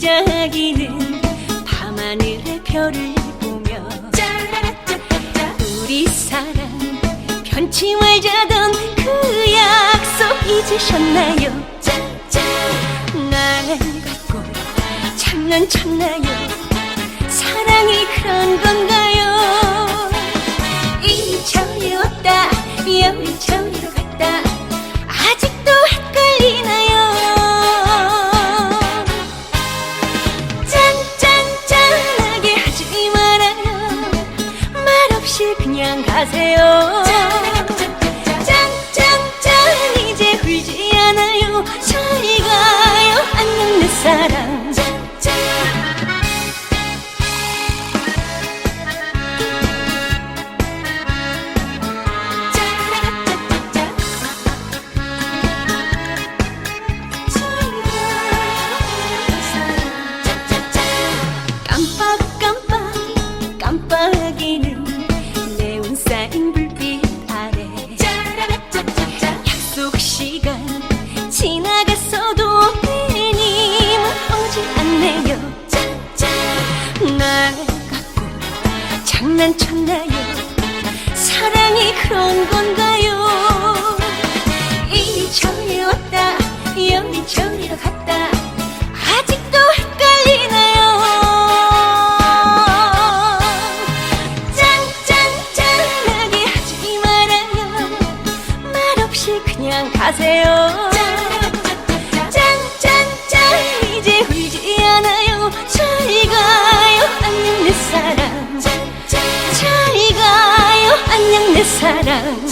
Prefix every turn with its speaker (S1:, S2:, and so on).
S1: 반짝이는 밤하늘의 별을 보며 짜라짜짜짜 우리 사랑 변치 말자던 그 약속 잊으셨나요 짜짜 날 갖고 장난쳤나요 사랑이 그런 건 그냥 가세요 시간 지나갔어도 내님은 오지 않네요. 날 갖고 장난쳤나요? 사랑이 그런 건가 그냥 가세요. 짠짠짠 이제 울지 않아요. 잘 가요. 안녕 내 사랑. 잘 가요. 안녕 내 사랑